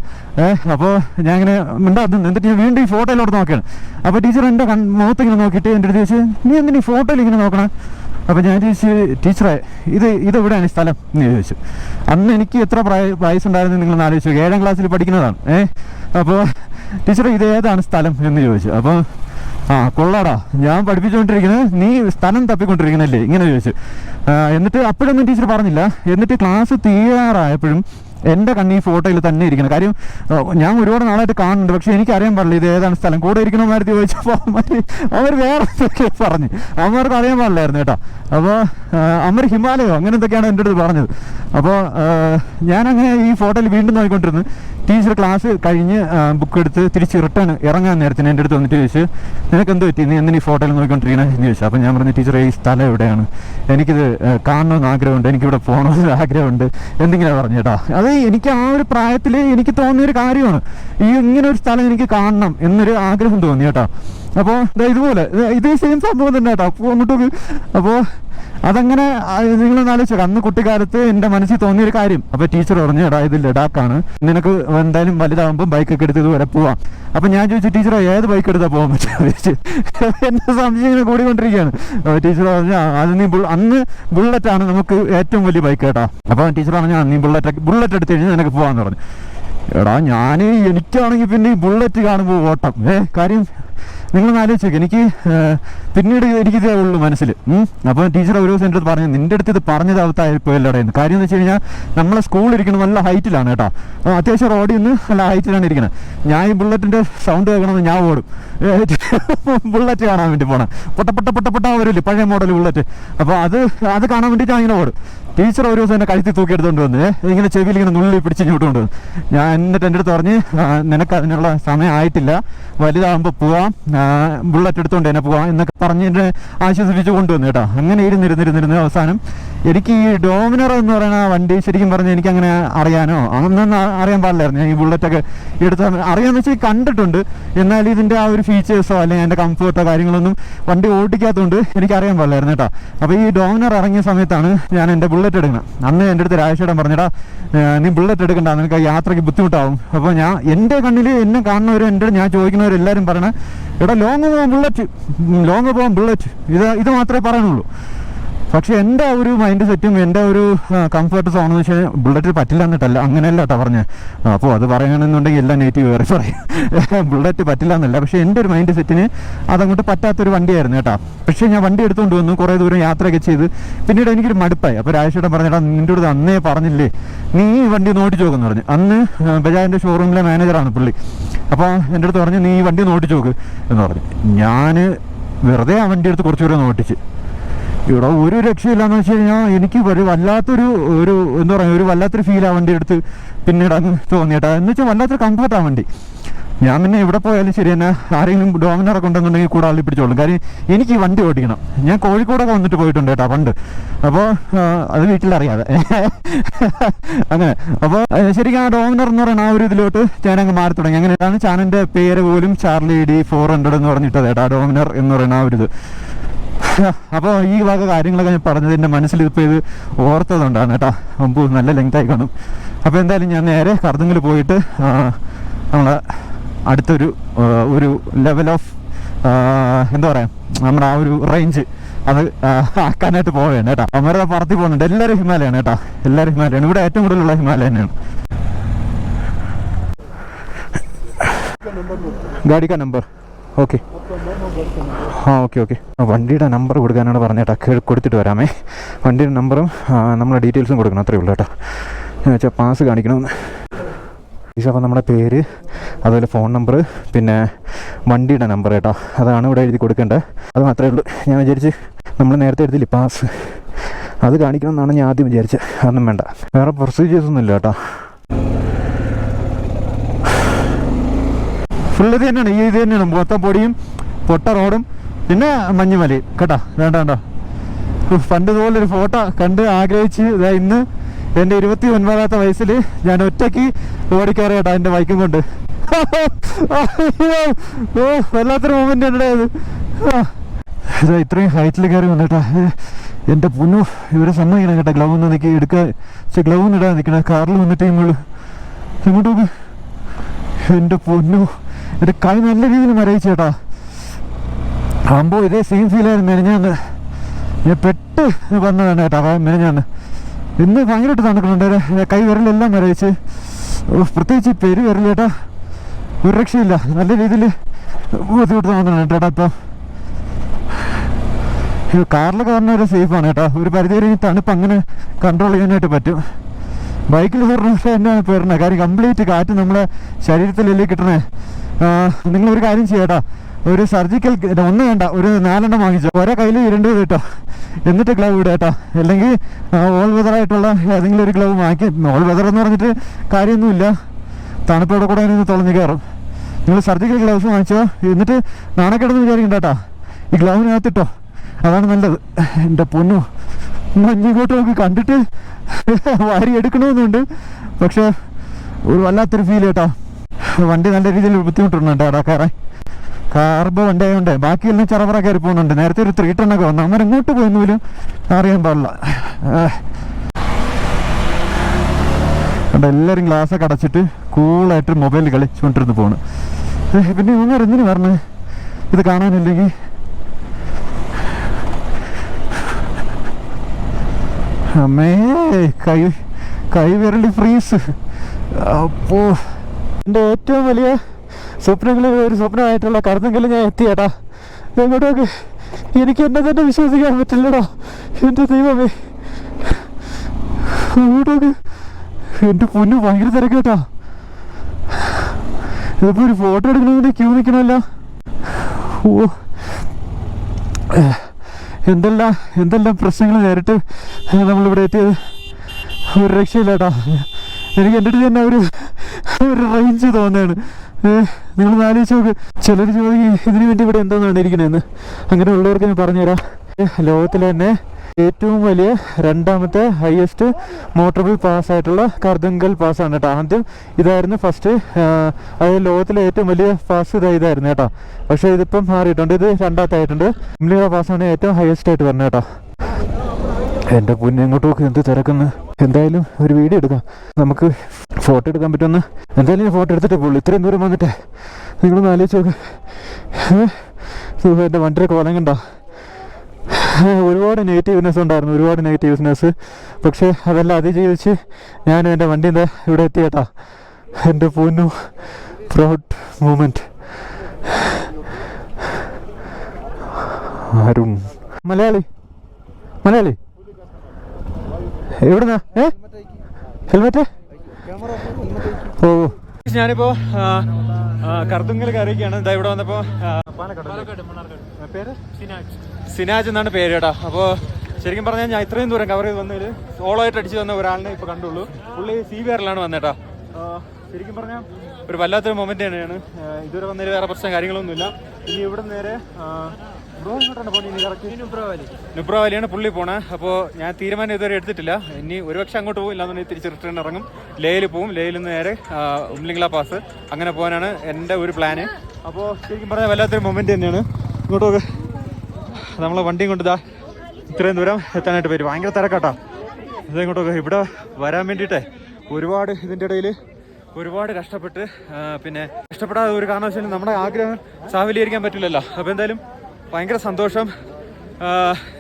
ഏഹ് അപ്പോൾ ഞാൻ ഇങ്ങനെ മിണ്ടായിരുന്നു എന്നിട്ട് ഞാൻ വീണ്ടും ഈ ഫോട്ടോയിലോട്ട് നോക്കുകയാണ്. അപ്പോൾ ടീച്ചർ എന്റെ കൺ മുഖത്ത് ഇങ്ങനെ നോക്കിയിട്ട് എന്റെ അടുത്ത് ചോദിച്ചു നീ എന്തിനീ ഫോട്ടോയിൽ ഇങ്ങനെ നോക്കണം? അപ്പോൾ ഞാൻ ചോദിച്ചു ടീച്ചറെ ഇത് ഇതെവിടെയാണ് സ്ഥലം? എന്ന് ചോദിച്ചു. അന്ന് എനിക്ക് എത്ര പ്രായ വയസ്സുണ്ടായിരുന്നു നിങ്ങളെന്ന് ആലോചിച്ചു ഏഴാം ക്ലാസ്സിൽ പഠിക്കുന്നതാണ് ഏഹ് അപ്പോൾ ടീച്ചറെ ഇത് ഏതാണ് സ്ഥലം എന്ന് ചോദിച്ചു. അപ്പോൾ ആ കൊള്ളാടാ. ഞാൻ പഠിപ്പിച്ചുകൊണ്ടിരിക്കുന്നത് നീ സ്ഥലം തപ്പിക്കൊണ്ടിരിക്കുന്നല്ലേ ഇങ്ങനെ ചോദിച്ചു. എന്നിട്ട് അപ്പോഴൊന്നും ടീച്ചർ പറഞ്ഞില്ല. എന്നിട്ട് ക്ലാസ് തീരാറായപ്പോഴും എന്റെ കണ്ണീ ഫോട്ടോയിൽ തന്നെ ഇരിക്കണം കാര്യം ഞാൻ ഒരുപാട് നാളായിട്ട് കാണുന്നുണ്ട്. പക്ഷെ എനിക്ക് അറിയാൻ പാടില്ല ഇത് ഏതാണ് സ്ഥലം. കൂടെ ഇരിക്കണമാരത്തി ചോദിച്ചപ്പോൾ അവന്മാർ അവർ വേറെ പറഞ്ഞു. അമ്മമാർക്ക് അറിയാൻ പാടില്ലായിരുന്നു കേട്ടോ. അപ്പോൾ അമർ ഹിമാലയോ അങ്ങനെ എന്തൊക്കെയാണ് എന്റെ അടുത്ത് പറഞ്ഞത്. അപ്പോൾ ഞാനങ്ങനെ ഈ ഫോട്ടോയിൽ വീണ്ടും നോക്കിക്കൊണ്ടിരുന്നു. ടീച്ചർ ക്ലാസ് കഴിഞ്ഞ് ബുക്ക് എടുത്ത് തിരിച്ച് റിട്ടേൺ ഇറങ്ങാൻ നേരത്തിന് എന്റെ അടുത്ത് വന്നിട്ട് ചോദിച്ചു നിനക്ക് എന്ത് പറ്റി? നീ എന്തിനീ ഫോട്ടോയിൽ നോക്കിക്കൊണ്ടിരിക്കണേ? എന്ന് ചോദിച്ചു. അപ്പോൾ ഞാൻ പറഞ്ഞു ടീച്ചർ ഈ സ്ഥലം എവിടെയാണ്? എനിക്കിത് കാണണമെന്ന് ആഗ്രഹമുണ്ട്. എനിക്കിവിടെ പോകണമെന്ന് ആഗ്രഹമുണ്ട്. എന്തെങ്കിലും പറഞ്ഞു കേട്ടോ. അത് എനിക്ക് ആ ഒരു പ്രായത്തിൽ എനിക്ക് തോന്നിയൊരു കാര്യമാണ്. ഈ ഇങ്ങനെ ഒരു സ്ഥലം എനിക്ക് കാണണം എന്നൊരു ആഗ്രഹം തോന്നി കേട്ടോ. അപ്പോൾ ഇതുപോലെ ഇത് സെയിം സംഭവം തന്നെ കേട്ടോ. അപ്പോൾ അങ്ങോട്ട് അപ്പോൾ അതങ്ങനെ നിങ്ങളൊന്ന് ആലോചിച്ചു അന്ന് കുട്ടിക്കാലത്ത് എന്റെ മനസ്സിൽ തോന്നിയൊരു കാര്യം. അപ്പോൾ ടീച്ചർ പറഞ്ഞു എടാ ഇത് ലഡാക്കാണ്. നിനക്ക് എന്തായാലും വലുതാകുമ്പോൾ ബൈക്കൊക്കെ എടുത്ത് ഇതുവരെ പോവാം. അപ്പം ഞാൻ ചോദിച്ചു ടീച്ചറെ ഏത് ബൈക്ക് എടുത്താൽ പോകാൻ പറ്റുമോ എന്റെ സംശയം ഇങ്ങനെ കൂടിക്കൊണ്ടിരിക്കുകയാണ്. ടീച്ചർ പറഞ്ഞു "ആ, അത് നീ അന്ന് ബുള്ളറ്റ് ആണ് നമുക്ക് ഏറ്റവും വലിയ ബൈക്ക് കേട്ടോ. അപ്പോൾ ടീച്ചർ പറഞ്ഞു "ആ, നീ ബുള്ളറ്റ് ബുള്ളറ്റ് എടുത്ത് കഴിഞ്ഞാൽ നിനക്ക് പോവാന്ന് പറഞ്ഞു. എടാ ഞാൻ എനിക്കാണെങ്കിൽ പിന്നെ ഈ ബുള്ളറ്റ് കാണുമ്പോൾ ഓട്ടം. ഏ കാര്യം നിങ്ങളൊന്ന് ആലോചിച്ച് നോക്കി എനിക്ക് പിന്നീട് പിന്നീട് എനിക്കിതേ ഉള്ളൂ മനസ്സിൽ അപ്പോൾ ടീച്ചർ ഒരു ദിവസം എന്റെ അടുത്ത് പറഞ്ഞു നിന്റെ അടുത്ത് ഇത് പറഞ്ഞത് അവത്തായിപ്പോയല്ലോടെ എന്ന് കാര്യം എന്ന് വെച്ച് കഴിഞ്ഞാൽ നമ്മളെ സ്കൂൾ ഇരിക്കുന്നത് നല്ല ഹൈറ്റിലാണ് കേട്ടോ. അത്യാവശ്യം റോഡിൽ നിന്ന് നല്ല ഹൈറ്റിലാണ് ഇരിക്കുന്നത്. ഞാൻ ഈ ബുള്ളറ്റിന്റെ സൗണ്ട് കേൾക്കണമെന്ന് ഞാൻ ഓടും. ബുള്ളറ്റ് കാണാൻ വേണ്ടി പോണം. പൊട്ട പൊട്ട പൊട്ട പൊട്ട വരില്ലേ പഴയ മോഡൽ ബുള്ളറ്റ്. അപ്പോൾ അത് അത് കാണാൻ വേണ്ടിയിട്ട് ഞാൻ ഇങ്ങനെ ഓടും. ടീച്ചർ ഒരു ദിവസം എന്നെ കഴുത്തി തൂക്കി എടുത്തുകൊണ്ട് വന്ന് ഇങ്ങനെ ചെവിയിൽ ഇങ്ങനെ നുള്ളി പിടിച്ച് ഇങ്ങോട്ട് കൊണ്ടുവന്നു. ഞാൻ എന്നിട്ട് എന്റെ അടുത്ത് പറഞ്ഞ് നിനക്ക് അതിനുള്ള സമയം ആയിട്ടില്ല. വലുതാകുമ്പോൾ പോവാം. ബുള്ളറ്റ് എടുത്തുകൊണ്ട് എന്നെ പോവാം എന്നൊക്കെ പറഞ്ഞ് എന്നെ ആശ്വസിപ്പിച്ച് കൊണ്ടുവന്നു കേട്ടോ. അങ്ങനെ ഇരുന്നിരുന്നിരുന്നിരുന്ന് അവസാനം എനിക്ക് ഈ ഡോമിനർ എന്ന് പറയുന്ന വണ്ടി ശരിക്കും പറഞ്ഞ് എനിക്ക് അങ്ങനെ അറിയാനോ? അന്നൊന്നും അറിയാൻ പാടില്ലായിരുന്നു. ഈ ബുള്ളറ്റൊക്കെ എടുത്ത അറിയാമെന്ന് വെച്ചാൽ കണ്ടിട്ടുണ്ട്. എന്നാൽ ഇതിന്റെ ആ ഒരു ഫീച്ചേഴ്സോ അല്ലെങ്കിൽ എന്റെ കംഫർട്ടോ കാര്യങ്ങളൊന്നും വണ്ടി ഓടിക്കാത്തതുകൊണ്ട് എനിക്ക് അറിയാൻ പാടില്ലായിരുന്നു കേട്ടോ. അപ്പോൾ ഈ ഡോമിനർ ഇറങ്ങിയ സമയത്താണ് ഞാൻ എന്റെ ബുള്ളറ്റ് എടുക്കണം. അന്ന് എന്റെ അടുത്ത് രാജേഷേടൻ പറഞ്ഞടാ നീ ബുള്ളറ്റ് എടുക്കണ്ട നിനക്ക് യാത്രയ്ക്ക് ബുദ്ധിമുട്ടാവും. അപ്പോൾ ഞാൻ എന്റെ കണ്ണിൽ എന്നെ കാണുന്നവരും എന്റെ ഞാൻ ചോദിക്കുന്നവരെല്ലാവരും പറയണേ ഇവിടെ ലോങ് പോകാൻ ബുള്ളറ്റ് ലോങ് പോകാൻ ബുള്ളറ്റ് ഇത് ഇത് മാത്രമേ പറയാനുള്ളൂ. പക്ഷെ എന്റെ ഒരു മൈൻഡ് സെറ്റും എന്റെ ഒരു കംഫർട്ട് സോൺ എന്ന് വെച്ചാൽ ബുള്ളറ്റ് പറ്റില്ല എന്നിട്ടല്ല. അങ്ങനെയല്ല കേട്ടോ പറഞ്ഞത് അപ്പോൾ അത് പറയണമെന്നുണ്ടെങ്കിൽ എല്ലാം നെഗറ്റീവ് വേറെ പറയും. ബുള്ളറ്റ് പറ്റില്ല എന്നല്ല. പക്ഷേ എന്റെ ഒരു മൈൻഡ് സെറ്റിന് അതങ്ങോട്ട് പറ്റാത്തൊരു വണ്ടിയായിരുന്നു കേട്ടോ. പക്ഷേ ഞാൻ വണ്ടി എടുത്തുകൊണ്ട് വന്നു കുറേ ദൂരം യാത്രയൊക്കെ ചെയ്ത്. പിന്നീട് എനിക്കൊരു മടുപ്പായി. അപ്പോൾ രാജേഷേട്ടൻ പറഞ്ഞേട്ടാ നിന്റെ അടുത്ത് അന്നേ പറഞ്ഞില്ലേ? നീ ഈ വണ്ടി നോട്ടി ചോക്കെന്ന് പറഞ്ഞു. അന്ന് ബജാജിന്റെ ഷോറൂമിലെ മാനേജറാണ് പുള്ളി. അപ്പോൾ എന്റെ അടുത്ത് പറഞ്ഞു നീ ഈ വണ്ടി നോട്ടി ചോക്ക് എന്ന് പറഞ്ഞു. ഞാൻ വെറുതെ ആ വണ്ടി എടുത്ത് കുറച്ചുകൂടെ ഓടിച്ച്. ഇവിടെ ഒരു രക്ഷയില്ലാന്ന് വെച്ച് കഴിഞ്ഞാൽ എനിക്ക് ഒരു വല്ലാത്തൊരു ഒരു എന്താ പറയുക ഒരു വല്ലാത്തൊരു ഫീൽ ആ വണ്ടി എടുത്ത് പിന്നീട് അങ്ങ് തോന്നിയിട്ടാ. എന്ന് വെച്ചാൽ വല്ലാത്തൊരു കംഫർട്ടാ വണ്ടി. ഞാൻ പിന്നെ എവിടെ പോയാലും ശരി തന്നെ ആരെങ്കിലും ഡോമിനറൊക്കെ ഉണ്ടെന്നുണ്ടെങ്കിൽ കൂടെ ആളി പിടിച്ചോളും. കാര്യം എനിക്ക് ഈ വണ്ടി ഓടിക്കണം. ഞാൻ കോഴിക്കോടൊക്കെ വന്നിട്ട് പോയിട്ടുണ്ട് കേട്ടോ പണ്ട്. അപ്പോൾ അത് വീട്ടിലറിയാതെ. അങ്ങനെ. അപ്പോൾ ശരിക്കും ആ ഡോമിനർ എന്ന് പറയുന്ന ആ ഒരു ഇതിലോട്ട് അങ്ങ് മാറി തുടങ്ങി. അങ്ങനെയാണ് ചാനലിന്റെ പേര് പോലും ചാർലി ഡി ഫോർ ഹൺഡ്രഡ് എന്ന് പറഞ്ഞിട്ടത് കേട്ടോ ഡോമിനർ എന്ന് പറയുന്ന ആ ഒരു ഇത്. അപ്പോൾ ഈ വക കാര്യങ്ങളൊക്കെ ഞാൻ പറഞ്ഞത് മനസ്സിൽ ഇപ്പോൾ ഇത് ഓർത്തതുകൊണ്ടാണ് കേട്ടോ. അമ്പു നല്ല ലെങ്ത് ആയി കാണും. അപ്പോൾ എന്തായാലും ഞാൻ നേരെ കർദങ്കിൽ പോയിട്ട് നമ്മൾ അടുത്തൊരു ഒരു ലെവൽ ഓഫ് എന്താ പറയുക നമ്മുടെ ആ ഒരു റേഞ്ച് അത് ആക്കാനായിട്ട് പോവുകയാണ് കേട്ടോ. അമര പറത്തി പോകുന്നുണ്ട്. എല്ലാവരും ഹിമാലയാണ് കേട്ടോ. എല്ലാവരും ഹിമാലയാണ്. ഇവിടെ ഏറ്റവും കൂടുതലുള്ള ഹിമാലയ തന്നെയാണ് ഗാഡി കാ നമ്പർ ഓക്കെ ആ ഓക്കെ ഓക്കെ. വണ്ടിയുടെ നമ്പർ കൊടുക്കാനാണ് പറഞ്ഞേട്ടാ. കേ- കൊടുത്തിട്ട് വരാമേ. വണ്ടിയുടെ നമ്പറും നമ്മളെ ഡീറ്റെയിൽസും കൊടുക്കണം. അത്രേ ഉള്ളൂ കേട്ടോ. വെച്ചാൽ പാസ് കാണിക്കണമെന്ന്. അപ്പം നമ്മുടെ പേര് അതുപോലെ ഫോൺ നമ്പർ പിന്നെ വണ്ടിയുടെ നമ്പർ കേട്ടോ. അതാണ് ഇവിടെ എഴുതി കൊടുക്കേണ്ടത്. അത് മാത്രമേ ഉള്ളൂ. ഞാൻ വിചാരിച്ച് നമ്മൾ നേരത്തെ എഴുതില്ലേ പാസ്? അത് കാണിക്കണമെന്നാണ് ഞാൻ ആദ്യം വിചാരിച്ചത്. അതൊന്നും വേണ്ട. വേറെ പ്രൊസീജിയേഴ്സ് ഒന്നും ഇല്ല കേട്ടോ. ഫുള്ള് തന്നെയാണ്. ഈ ഇത് തന്നെയാണ്. മൊത്തം പൊടിയും പൊട്ട റോഡും പിന്നെ മഞ്ഞുമലയും. കേട്ടോ? വേണ്ട വേണ്ട. പണ്ട് ഇതുപോലൊരു ഫോട്ടോ കണ്ട് ആഗ്രഹിച്ച് ഇന്ന് എന്റെ ഇരുപത്തി ഒൻപതാമത്തെ വയസ്സിൽ ഞാൻ ഒറ്റയ്ക്ക് ഓടിക്കയറി കേട്ടോ എന്റെ ബൈക്കും കൊണ്ട്. ഓ വല്ലാത്തൊരു മൂമെന്റ് ഉണ്ടായത് ഇതാ ഇത്രയും ഹൈറ്റിൽ കയറി വന്നിട്ടാ. എന്റെ പൊന്നു ഇവരെ സമ്മതിക്കണം കേട്ടോ. ഗ്ലൗ ഒന്ന് നിൽക്കി എടുക്കാൻ ഗ്ലൗ ഒന്നും ഇടാൻ നിൽക്കണം. കാറിൽ വന്നിട്ട് ഇങ്ങോട്ട് ഇങ്ങോട്ട് എന്റെ പൊന്നു എന്റെ കൈ നല്ല രീതിയിൽ മരവിച്ചു ആകുമ്പോൾ ഇതേ സെയിം ഫീലായിരുന്നു മെനഞ്ഞാന്ന്. ഞാൻ പെട്ട് വന്നതാണ് കേട്ടോ അപ്പം മെനഞ്ഞാന്ന്. ഇന്ന് ഭയങ്കരമായിട്ട് തണുക്കുന്നുണ്ട്. കൈ വിരലെല്ലാം മരവിച്ച് പ്രത്യേകിച്ച് പേര് വിരൽ കേട്ടോ ഒരു രക്ഷയില്ല. നല്ല രീതിയിൽ ബുദ്ധിമുട്ട് തോന്നുന്നുണ്ട് കേട്ടോ ഇപ്പം. ഈ കാറിലൊക്കെ പറഞ്ഞ ഒരു സേഫാണ് കേട്ടോ. ഒരു പരിധി വരെ ഈ തണുപ്പ് അങ്ങനെ കൺട്രോൾ ചെയ്യാനായിട്ട് പറ്റും. ബൈക്കിൽ പറഞ്ഞാൽ എന്നെ പേരണ കാര്യം കംപ്ലീറ്റ് കാറ്റ് നമ്മളെ ശരീരത്തിലല്ലേ കിട്ടണേ. നിങ്ങളൊരു കാര്യം ചെയ്യട്ടോ ഒരു സർജിക്കൽ ഒന്ന് വേണ്ട ഒരു നാലെണ്ണം വാങ്ങിച്ചു. ഒരേ കയ്യിൽ രണ്ട് കേട്ടോ. എന്നിട്ട് ഗ്ലൗ ഇടുക കേട്ടോ. അല്ലെങ്കിൽ ഓൾ വെതറായിട്ടുള്ള ഏതെങ്കിലും ഒരു ഗ്ലൗ വാങ്ങി. ഓൾ വെതർ എന്ന് പറഞ്ഞിട്ട് കാര്യമൊന്നുമില്ല തണുപ്പോടെ കൂടെ അതിന് തുളഞ്ഞു കയറും. നിങ്ങൾ സർജിക്കൽ ഗ്ലൗസ് വാങ്ങിച്ചോ. എന്നിട്ട് നാണക്കേടെന്ന് വിചാരിക്കണ്ട ഈ ഗ്ലൗവിനകത്തിട്ടോ അതാണ് നല്ലത്. എന്റെ പൊന്നു. മഞ്ഞിങ്ങോട്ട് നോക്കി. കണ്ടിട്ട് വാരി എടുക്കണമെന്നുണ്ട്. പക്ഷേ ഒരു വല്ലാത്തൊരു ഫീൽ കേട്ടോ. വണ്ടി നല്ല രീതിയിൽ ബുദ്ധിമുട്ടുണ്ട് കേട്ടോ കയറാൻ. കാർബ് വണ്ടി ആയതുകൊണ്ട് ബാക്കിയെല്ലാം ചെറവറ കയറി പോകുന്നുണ്ട്. നേരത്തെ ഒരു ത്രീ ടണ്ണൊക്കെ വന്നു. അങ്ങനെ ഇങ്ങോട്ട് പോയെന്ന് അറിയാൻ പാടില്ല. കണ്ടോ എല്ലാവരും ഗ്ലാസ്സൊക്കെ അടച്ചിട്ട് കൂളായിട്ട് മൊബൈലിൽ കളിച്ചുകൊണ്ടിരുന്ന് പോണ്. പിന്നെ ഇവന്മാർ എന്തിനു പറഞ്ഞേ ഇത് കാണാനില്ലെങ്കിൽ. അമ്മേ കൈ കൈവിരളി ഫ്രീസ് അപ്പോ എന്റെ ഏറ്റവും വലിയ സ്വപ്നങ്ങളിൽ ഒരു സ്വപ്നമായിട്ടുള്ള കടന്നെങ്കിലും ഞാൻ എത്തിയേട്ടാ. എങ്ങോട്ടൊക്കെ? എനിക്ക് എന്നെ തന്നെ വിശ്വസിക്കാൻ പറ്റില്ലടാ. എന്റെ ദൈവമേ. അങ്ങോട്ടൊക്കെ എന്റെ പൊന്നു ഭയങ്കര തിരക്കേട്ടാ. ഇതിപ്പോ ഒരു ഫോട്ടോ എടുക്കണമെങ്കിൽ ക്യൂ നിൽക്കണമല്ലോ ഓ. എന്തെല്ലാം എന്തെല്ലാം പ്രശ്നങ്ങൾ നേരിട്ട് നമ്മളിവിടെ എത്തിയത്? ഒരു രക്ഷയില്ല എനിക്ക് എന്റെ തന്നെ ഒരു ഒരു റേഞ്ച് തോന്നുകയാണ്. നിങ്ങൾ ആലോചിച്ച് നോക്ക്. ചിലർ ചോദിക്കും ഇതിനു വേണ്ടി ഇവിടെ എന്താ നടന്നിരിക്കണെന്ന്? അങ്ങനെ ഉള്ളവർക്ക് ഞാൻ പറഞ്ഞുതരാം. ലോകത്തിലെ തന്നെ ഏറ്റവും വലിയ രണ്ടാമത്തെ ഹയസ്റ്റ് മോട്ടോർബിൾ പാസ് ആയിട്ടുള്ള കർദങ്കൽ പാസ് ആണ് കേട്ടോ. ആദ്യം ഇതായിരുന്നു ഫസ്റ്റ് അതായത് ലോകത്തിലെ ഏറ്റവും വലിയ പാസ് ഇതാ ഇതായിരുന്നു കേട്ടോ. പക്ഷേ ഇതിപ്പം മാറിയിട്ടുണ്ട്. ഇത് രണ്ടാമത്തെ ആയിട്ടുണ്ട് പാസ് ആണ് ഏറ്റവും ഹയസ്റ്റ് ആയിട്ട് വരുന്നത് കേട്ടോ. എന്റെ പൊന്നെ എങ്ങോട്ട് നോക്കി? എന്ത് തിരക്കുന്നു? എന്തായാലും ഒരു വീഡിയോ എടുക്കാം. നമുക്ക് ഫോട്ടോ എടുക്കാൻ പറ്റുമെന്ന്? എന്തായാലും ഞാൻ ഫോട്ടോ എടുത്തിട്ടേ പോകുള്ളൂ ഇത്രയും ദൂരം വന്നിട്ടേ. നിങ്ങളൊന്ന് ആലോചിച്ച് നോക്ക്. എന്റെ വണ്ടിയുടെ കോലം കണ്ടോ? ഒരുപാട് നെഗറ്റീവ്നെസ് ഉണ്ടായിരുന്നു. ഒരുപാട് നെഗറ്റീവ്നെസ് പക്ഷേ അതെല്ലാം അതിജീവിച്ച് ഞാൻ എന്റെ വണ്ടി എന്താ ഇവിടെ എത്തിയേട്ടാ? എന്റെ പൊന്നു പ്രൗഡ് മൂമെന്റ് ആരും. മലയാളി? മലയാളി? എവിടുന്നാ? ഏ? ഹെൽമെറ്റ്? ഓ. ഞാനിപ്പോ കർത്തുങ്കൽ കയറിയൊക്കെയാണ് ഇതാ ഇവിടെ വന്നപ്പോ പേര്? സിനാജ് എന്നാണ് പേര് കേട്ടോ. അപ്പോൾ ശരിക്കും പറഞ്ഞാൽ ഞാൻ ഇത്രയും ദൂരം കവർ ചെയ്ത് വന്നതിൽ സോളോ ആയിട്ട് അടിച്ച് വന്ന ഒരാളിനെ ഇപ്പൊ കണ്ടുള്ളൂ. പുള്ളി സി ആറിലാണ് വന്നേട്ടാ ശരിക്കും പറഞ്ഞാൽ ഒരു വല്ലാത്തൊരു മൊമെന്റ് തന്നെയാണ്. ഇതുവരെ വന്നതിൽ വേറെ പ്രശ്നം കാര്യങ്ങളൊന്നുമില്ല. ഇനി ഇവിടെ നേരെ നുബ്രവാലിയാണ് പുള്ളി പോണേ. അപ്പോൾ ഞാൻ തീരുമാനം ഇതുവരെ എടുത്തിട്ടില്ല. ഇനി ഒരുപക്ഷെ അങ്ങോട്ട് പോകും. ഇല്ലാന്നുണ്ടെങ്കിൽ തിരിച്ച് റിട്ടേൺ ഇറങ്ങും. ലേയിൽ പോവും. ലേയിൽ നിന്ന് നേരെ ഉംലിംഗ്ല പാസ് അങ്ങനെ പോകാനാണ് എന്റെ ഒരു പ്ലാന് അപ്പോൾ ശരിക്കും പറഞ്ഞാൽ വല്ലാത്തൊരു മൊമെന്റ് തന്നെയാണ്. ഇങ്ങോട്ട് നോക്ക്. നമ്മളെ വണ്ടിയും കൊണ്ട് ഇതാ ഇത്രയും ദൂരം എത്താനായിട്ട് പേര് ഭയങ്കര തിരക്കാട്ടാ. ഇത് ഇങ്ങോട്ട് നോക്ക്. ഇവിടെ വരാൻ വേണ്ടിയിട്ടേ ഒരുപാട് ഇതിന്റെ ഇടയിൽ ഒരുപാട് കഷ്ടപ്പെട്ട് പിന്നെ കഷ്ടപ്പെടാതെ ഒരു കാരണവശാലും നമ്മുടെ ആഗ്രഹം സാഫലീകരിക്കാൻ പറ്റില്ലല്ലോ. അപ്പോൾ എന്തായാലും ഭയങ്കര സന്തോഷം.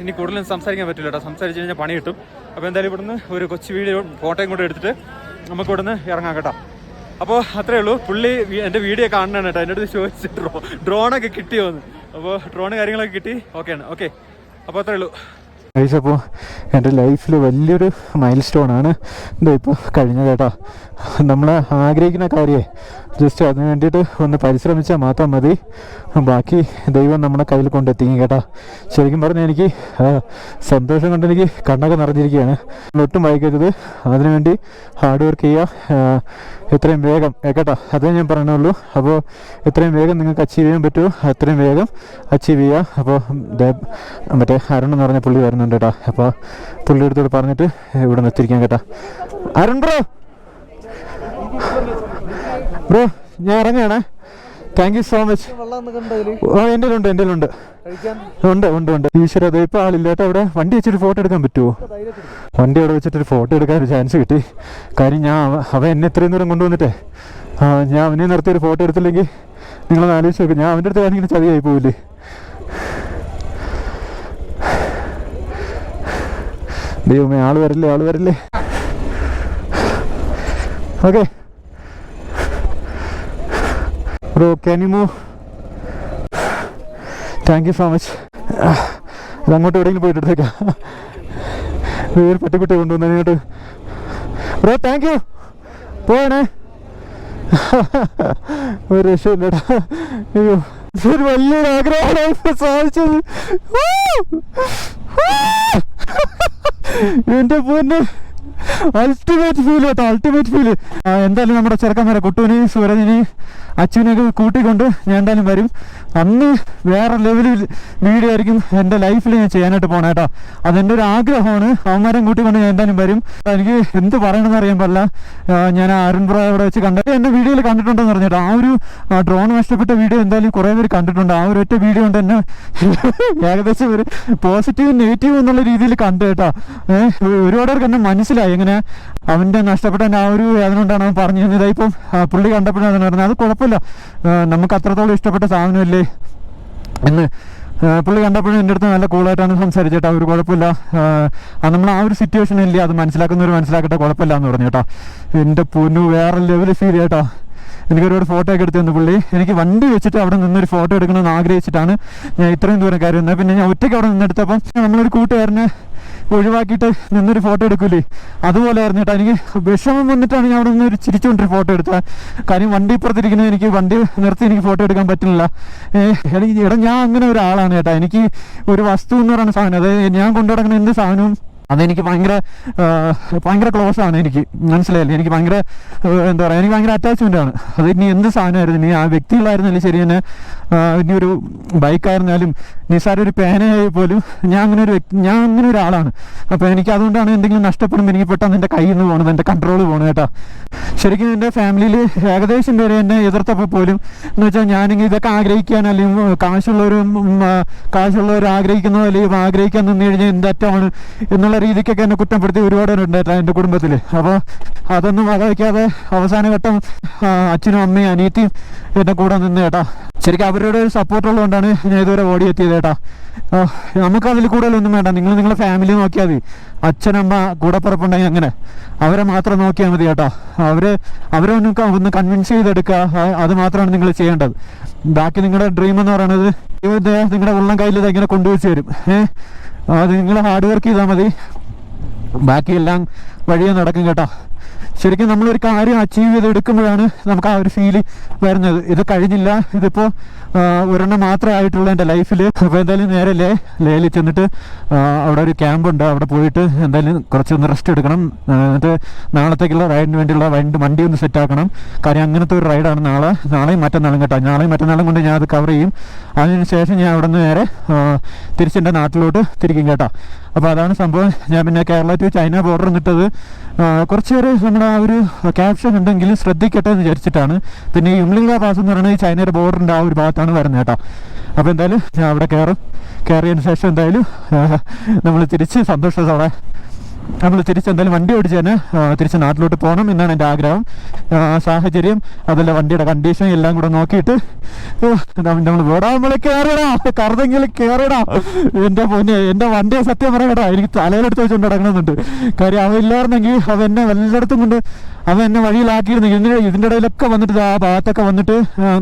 ഇനി കൂടുതലും സംസാരിക്കാൻ പറ്റില്ല കേട്ടോ. സംസാരിച്ച് കഴിഞ്ഞാൽ പണി കിട്ടും. അപ്പോൾ എന്തായാലും ഇവിടുന്ന് ഒരു കൊച്ചു വീഡിയോ ഫോട്ടോയും കൂടെ എടുത്തിട്ട് നമുക്ക് ഇവിടുന്ന് ഇറങ്ങാം കേട്ടോ. അപ്പോൾ അത്രേ ഉള്ളൂ. പുള്ളി എന്റെ വീഡിയോ കാണണം കേട്ടോ. എന്റെ അടുത്ത് ചോദിച്ചു ഡ്രോ ഡ്രോണൊക്കെ കിട്ടിയോന്ന്. അപ്പോൾ ഡ്രോൺ കാര്യങ്ങളൊക്കെ കിട്ടി. ഓക്കെയാണ് ഓക്കെ. അപ്പോൾ അത്രേ ഉള്ളൂ. അപ്പോൾ എന്റെ ലൈഫിൽ വലിയൊരു മൈൽ സ്റ്റോൺ ആണ് ഇത് ഇപ്പോൾ കഴിഞ്ഞ കേട്ടോ. നമ്മൾ ആഗ്രഹിക്കുന്ന കാര്യമേ ജസ്റ്റ് അതിന് വേണ്ടിയിട്ട് ഒന്ന് പരിശ്രമിച്ചാൽ മാത്രം മതി. ബാക്കി ദൈവം നമ്മുടെ കയ്യിൽ കൊണ്ടെത്തിക്കും കേട്ടോ? ശരിക്കും പറഞ്ഞാൽ എനിക്ക് സന്തോഷം കൊണ്ട് എനിക്ക് കണ്ണൊക്കെ നിറഞ്ഞിരിക്കുകയാണ്. ഒട്ടും വൈകരുത്. അതിനുവേണ്ടി ഹാർഡ് വർക്ക് ചെയ്യുക എത്രയും വേഗം കേട്ടോ? അതേ ഞാൻ പറഞ്ഞുള്ളൂ. അപ്പോൾ എത്രയും വേഗം നിങ്ങൾക്ക് അച്ചീവ് ചെയ്യാൻ പറ്റുമോ അത്രയും വേഗം അച്ചീവ് ചെയ്യുക അപ്പോൾ മറ്റേ അരുൺ എന്ന് പറഞ്ഞ പുള്ളി വരുന്നുണ്ട് കേട്ടോ? അപ്പോൾ പുള്ളിയുടെ അടുത്തോട് പറഞ്ഞിട്ട് ഇവിടെ നിന്ന് എത്തിരിക്കാം കേട്ടോ? അരുൺ ബ്രോ! ബ്രോ ഞാൻ ഇറങ്ങുകയാണേ. താങ്ക് യു സോ മച്ച് ഓ എന്റെ ഉണ്ട് എന്റെ ഉണ്ട് ഉണ്ട് ഉണ്ട്. ഉണ്ട് ഈശ്വര അത് ഇപ്പോൾ ആളില്ലാത്ത അവിടെ വണ്ടി വെച്ചിട്ട് ഫോട്ടോ എടുക്കാൻ പറ്റുമോ വണ്ടി അവിടെ വെച്ചിട്ട് ഒരു ഫോട്ടോ എടുക്കാൻ ഒരു ചാൻസ് കിട്ടി. കാര്യം ഞാൻ അവ- അവൻ എന്നെ ഇത്രയും ദൂരം കൊണ്ടുവന്നിട്ടേ. ഞാൻ അവനെ നിർത്തി ഒരു ഫോട്ടോ എടുത്തില്ലെങ്കിൽ നിങ്ങളൊന്ന് ആലോചിച്ച് നോക്കും. ഞാൻ അവന്റെ അടുത്ത് കാണിക്കുന്ന ചതിയായി പോവില്ലേ? ദൈവമേ ആൾ വരില്ലേ ആൾ വരില്ലേ? Okay. Bro can you move thank you so much അത് അങ്ങോട്ട് എവിടെയെങ്കിലും പോയിട്ട് എടുത്തേക്കാം വേറെ പട്ടിക്കുട്ടി കൊണ്ടുവന്നു അങ്ങോട്ട് ബ്രോ താങ്ക് യു പോണേ. ഒരു രക്ഷയില്ലടാ. അയ്യോ ഇതൊരു വലിയൊരു ആഗ്രഹമാണ്. സാധിച്ചത്. എന്റെ പൊന്ന്. അൾട്ടിമേറ്റ് ഫീൽ കേട്ടോ അൾട്ടിമേറ്റ് ഫീൽ എന്തായാലും നമ്മുടെ ചെറുക്കന്മാരെ കുട്ടുവിനെ സൂരജിനെ അച്ഛനെയൊക്കെ കൂട്ടിക്കൊണ്ട് ഞാൻ എന്തായാലും വരും. അന്ന് വേറെ ലെവലിൽ വീഡിയോ ആയിരിക്കും എന്റെ ലൈഫിൽ ഞാൻ ചെയ്യാനായിട്ട് പോകണം കേട്ടോ അതെന്റെ ഒരു ആഗ്രഹമാണ്. അവന്മാരെ കൂട്ടിക്കൊണ്ട് ഞാൻ എന്തായാലും വരും. എനിക്ക് എന്ത് പറയണമെന്ന് അറിയാൻ പാടില്ല. ഞാൻ അരുൺ ബ്രോ അവിടെ വെച്ച് കണ്ടത് എന്റെ വീഡിയോയിൽ കണ്ടിട്ടുണ്ടെന്ന് പറഞ്ഞിട്ട് ആ ഒരു ഡ്രോൺ നഷ്ടപ്പെട്ട വീഡിയോ എന്തായാലും കുറേ പേര് കണ്ടിട്ടുണ്ട്. ആ ഒരു ഒറ്റ വീഡിയോ കൊണ്ട് എന്നെ ഏകദേശം ഒരു പോസിറ്റീവ് നെഗറ്റീവ് എന്നുള്ള രീതിയിൽ കണ്ടു കേട്ടോ ഒരുപാട് പേർക്ക് എന്നെ മനസ്സിലായി. എങ്ങനെ? അവന്റെ നഷ്ടപ്പെട്ട ആ ഒരു വേദന കൊണ്ടാണ് അവൻ പറഞ്ഞു തന്നത്. ഇപ്പം പുള്ളി കണ്ടപ്പോഴാണ് പറഞ്ഞത് അത് കുഴപ്പമില്ല. നമുക്ക് അത്രത്തോളം ഇഷ്ടപ്പെട്ട സാധനമല്ലേ? എന്ന് പുള്ളി കണ്ടപ്പോഴും എന്റെ അടുത്ത് നല്ല കൂളായിട്ടാണ് സംസാരിച്ചേട്ടാ. ഒരു കുഴപ്പമില്ല. നമ്മൾ ആ ഒരു സിറ്റുവേഷൻ ഇല്ലേ? അത് മനസ്സിലാക്കുന്നവർ മനസ്സിലാക്കട്ടെ. കുഴപ്പമില്ല എന്ന് പറഞ്ഞു കേട്ടോ. എന്റെ പൊന്നു വേറെ ലെവൽ ഫീൽ കേട്ടോ എനിക്ക് ഒരുപാട് ഫോട്ടോ ഒക്കെ എടുത്തു തന്നു പുള്ളി. എനിക്ക് വണ്ടി വെച്ചിട്ട് അവിടെ നിന്നൊരു ഫോട്ടോ എടുക്കണമെന്ന് ആഗ്രഹിച്ചിട്ടാണ് ഞാൻ ഇത്രയും ദൂരം കാര്യം വന്നത് പിന്നെ ഞാൻ ഒറ്റയ്ക്ക് അവിടെ നിന്നെടുത്തപ്പം നമ്മളൊരു കൂട്ടുകാരനെ ഒഴിവാക്കിയിട്ട് നിന്നൊരു ഫോട്ടോ എടുക്കൂലേ? അതുപോലെ ആയിരുന്നു കേട്ടോ എനിക്ക് വിഷമം വന്നിട്ടാണ് ഞാൻ അവിടെ നിന്ന് ഒരു ചിരിച്ചുകൊണ്ടൊരു ഫോട്ടോ എടുത്തത്. കാര്യം വണ്ടി ഇപ്പുറത്തിരിക്കുന്നത് എനിക്ക് വണ്ടി നിർത്തി എനിക്ക് ഫോട്ടോ എടുക്കാൻ പറ്റുന്നില്ല. എടാ ഞാൻ അങ്ങനെ ഒരാളാണ് കേട്ടോ. എനിക്ക് ഒരു വസ്തു എന്ന് പറയുന്ന സാധനം അതായത് ഞാൻ കൊണ്ടുനടക്കുന്ന എന്ത് സാധനവും അതെനിക്ക് ഭയങ്കര ഭയങ്കര ക്ലോസ് ആണ് എനിക്ക്. മനസ്സിലായില്ലേ? എനിക്ക് ഭയങ്കര എന്താ പറയുക എനിക്ക് ഭയങ്കര അറ്റാച്ച്മെന്റ് ആണ്. അത് ഇനി എന്ത് സാധനമായിരുന്നു? ഇനി ആ വ്യക്തികളായിരുന്നാലും ശരി തന്നെ ഇനി ഒരു ബൈക്കായിരുന്നാലും നിസ്സാര ഒരു പേനയായി പോലും ഞാൻ അങ്ങനെ ഒരു വ്യക്തി ഞാൻ അങ്ങനെ ഒരാളാണ്. അപ്പോൾ എനിക്ക് അതുകൊണ്ടാണ് എന്തെങ്കിലും നഷ്ടപ്പെടുമ്പോൾ എനിക്ക് പെട്ടെന്ന് എന്റെ കയ്യിൽ നിന്ന് പോകണത് എന്റെ കൺട്രോൾ പോകണം കേട്ടോ. ശരിക്കും എന്റെ ഫാമിലിയിൽ ഏകദേശം പേര് എന്നെ എതിർത്തപ്പോൾ പോലും എന്ന് വെച്ചാൽ ഞാനിങ്ങനെ ഇതൊക്കെ ആഗ്രഹിക്കാൻ അല്ലെങ്കിൽ കാശുള്ളവരും കാശുള്ളവർ ആഗ്രഹിക്കുന്നതോ അല്ലെങ്കിൽ ആഗ്രഹിക്കാൻ നിന്ന് കഴിഞ്ഞാൽ എന്തറ്റമാണ് എന്നുള്ള രീതിക്കൊക്കെ എന്നെ കുറ്റപ്പെടുത്തി ഒരുപാട് പേരുണ്ടായിട്ടാ എന്റെ കുടുംബത്തിൽ അപ്പോൾ അതൊന്നും വകവയ്ക്കാതെ അവസാന ഘട്ടം അച്ഛനും അമ്മയും അനിയത്തിയും എന്റെ കൂടെ നിന്ന് കേട്ടാ. ശരിക്കും അവരുടെ ഒരു സപ്പോർട്ടുള്ളതുകൊണ്ടാണ് ഞാൻ ഇതുവരെ ഓടിയെത്തിയത് കേട്ടാ. ആ, നമുക്ക് അതിൽ കൂടുതലൊന്നും വേണ്ട. നിങ്ങൾ നിങ്ങളെ ഫാമിലി നോക്കിയാൽ മതി. അച്ഛനമ്മ കൂടപ്പുറപ്പുണ്ടെങ്കിൽ അങ്ങനെ. അവരെ മാത്രം നോക്കിയാൽ മതി കേട്ടോ. അവരെ അവരെ ഒന്ന് ഒന്ന് കൺവിൻസ് ചെയ്തെടുക്കുക. അത് മാത്രമാണ് നിങ്ങൾ ചെയ്യേണ്ടത്. ബാക്കി നിങ്ങളുടെ ഡ്രീം എന്ന് പറയുന്നത് നിങ്ങളുടെ ഉള്ളം കയ്യിൽ ഇത് ഇങ്ങനെ കൊണ്ടുവച്ച് തരും? ഏഹ് അത് നിങ്ങൾ ഹാർഡ് വർക്ക് ചെയ്താൽ മതി. ബാക്കിയെല്ലാം വഴിയെ നടക്കും കേട്ടോ. ശരിക്കും നമ്മളൊരു കാര്യം അച്ചീവ് ചെയ്ത് എടുക്കുമ്പോഴാണ് നമുക്ക് ആ ഒരു ഫീൽ വരുന്നത്. ഇത് കഴിഞ്ഞില്ല ഇതിപ്പോൾ ഒരെണ്ണം മാത്രമേ ആയിട്ടുള്ളൂ എന്റെ ലൈഫിൽ അപ്പോൾ എന്തായാലും നേരെ ലേ ലേയിൽ ചെന്നിട്ട് അവിടെ ഒരു ക്യാമ്പുണ്ട് അവിടെ പോയിട്ട് എന്തായാലും കുറച്ചൊന്ന് റെസ്റ്റ് എടുക്കണം. എന്നിട്ട് നാളത്തേക്കുള്ള റൈഡിന് വേണ്ടിയുള്ള വണ്ടി വണ്ടി ഒന്ന് സെറ്റ് ആക്കണം. കാര്യം അങ്ങനത്തെ ഒരു റൈഡാണ് നാളെ. നാളെയും മറ്റന്നാളും കേട്ടോ. നാളെയും മറ്റന്നാളും കൊണ്ട് ഞാൻ അത് കവർ ചെയ്യും. അതിനുശേഷം ഞാൻ അവിടെ നിന്ന് നേരെ തിരിച്ചെന്റെ നാട്ടിലോട്ട് തിരിക്കും കേട്ടോ. അപ്പോൾ അതാണ് സംഭവം. ഞാൻ പിന്നെ കേരള ടു ചൈന ബോർഡർ നിട്ടത് കുറച്ച് പേര് ആ ഒരു ക്യാപ്ഷൻ ഉണ്ടെങ്കിലും ശ്രദ്ധിക്കട്ടെ എന്ന് വിചാരിച്ചിട്ടാണ്. പിന്നെ ഈ പാസ് എന്ന് പറയുന്നത് ചൈനയുടെ ബോർഡറിന്റെ ആ ഒരു ഭാഗത്താണ് വരുന്നത് കേട്ടോ. അപ്പോൾ എന്തായാലും ഞാൻ അവിടെ കയറും. കയറിയതിന് ശേഷം എന്തായാലും നമ്മൾ തിരിച്ച് സന്തോഷത്തോടെ നമ്മൾ തിരിച്ച് എന്തായാലും വണ്ടി ഓടിച്ച് തന്നെ തിരിച്ച് നാട്ടിലോട്ട് പോകണം എന്നാണ് എന്റെ ആഗ്രഹം. സാഹചര്യം അതല്ല വണ്ടിയുടെ കണ്ടീഷൻ എല്ലാം കൂടെ നോക്കിയിട്ട് നമ്മൾ വേടാ കയറിടാ കറുതെങ്കിൽ കയറിടാ എന്റെ പൊന്നെ എന്റെ വണ്ടിയെ സത്യം പറയടാ എനിക്ക് തലയിലെടുത്ത് വെച്ചുകൊണ്ട് നടക്കണമെന്നുണ്ട്. കാര്യം അവ ഇല്ലായിരുന്നെങ്കിൽ എന്നെ എല്ലായിടത്തും കൊണ്ട് അവൻ എന്നെ വഴിയിലാക്കിയിരുന്നെങ്കിൽ ഇതിന്റെ ഇതിന്റെ ഇടയിലൊക്കെ വന്നിട്ട് ആ ഭാഗത്തൊക്കെ വന്നിട്ട്